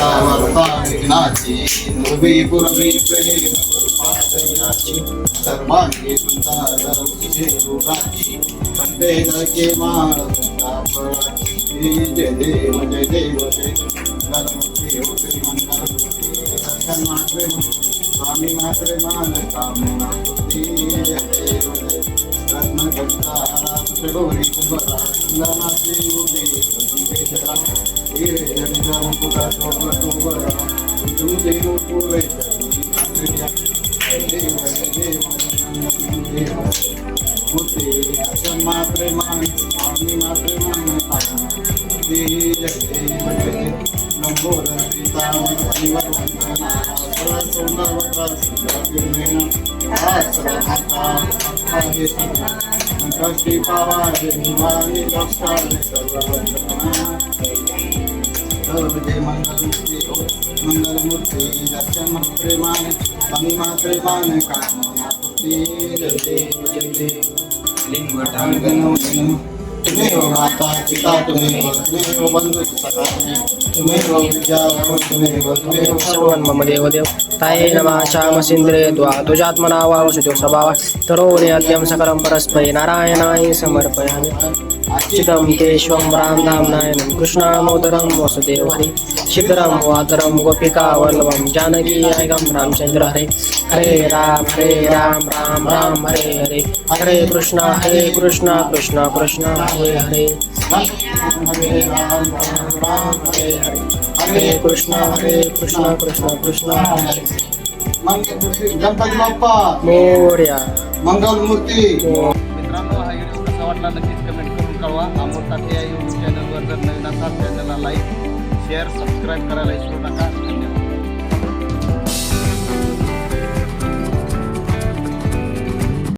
वार्ता विघ्नाची पूर्वी प्रेम कृपादयाची सर्वांगी सुंदर वंदे जगे माळ जय देव जय देव जय मंगलमूर्ती हो दर्शन मात्रे स्वामी मात्रे मान कामना जय देव जय रत्न गंगारा गौरी मात्रे मान स्वामी मात्रे मान कामना जय देव जय देव लंबोदर सीता जीवन वंदना सुंदर वस्त्र सुंदर आश्रमता आदेशना संकष्टी पावाजे निवारी रक्षाले सर्ववंदना सर्वजय मंगलमूर्ती हो मंगलमूर्ती दर्शन प्रेमाने स्वामी मा प्रेमाने कामनापूर्ती जय देव जय देव तुम्हें माता पिता तुम्हें तुम्हें बंधु सखा तुम्हें तुम्हें विद्या तुम्हें तुम्हें सर्वन् मम देवदेव ताये नमः श्यामसिन्द्रे द्वा तुजात्मना वा वसुतो स्वभाव तरोर्यद्यं सकलं परस्मै नारायणाय समर्पयामि। चिदं केशवं रामधाम्नायनं कृष्णामोदरं वसुदेव हरि शिखरं वातरं गोपिका वल्लभं जानकी नायकं रामचन्द्र हरे। हरे राम हरे राम राम राम, हरे हरे। हरे कृष्ण हरे कृष्ण कृष्ण कृष्ण, हरे हरे। हरे राम राम राम, हरे हरे। हरे कृष्ण हरे कृष्ण कृष्ण कृष्ण. हरे गणपती बाप्पा मोर्या. मंगलमूर्ती. मित्रांनो हा व्हिडिओ कसा वाटला नक्कीच कमेंट करून कळवा. अमोल ताते या यूट्यूब चॅनलवर जर नवीन असाल चॅनलला लाईक शेअर सबस्क्राईब करायला विसरू नका. धन्यवाद.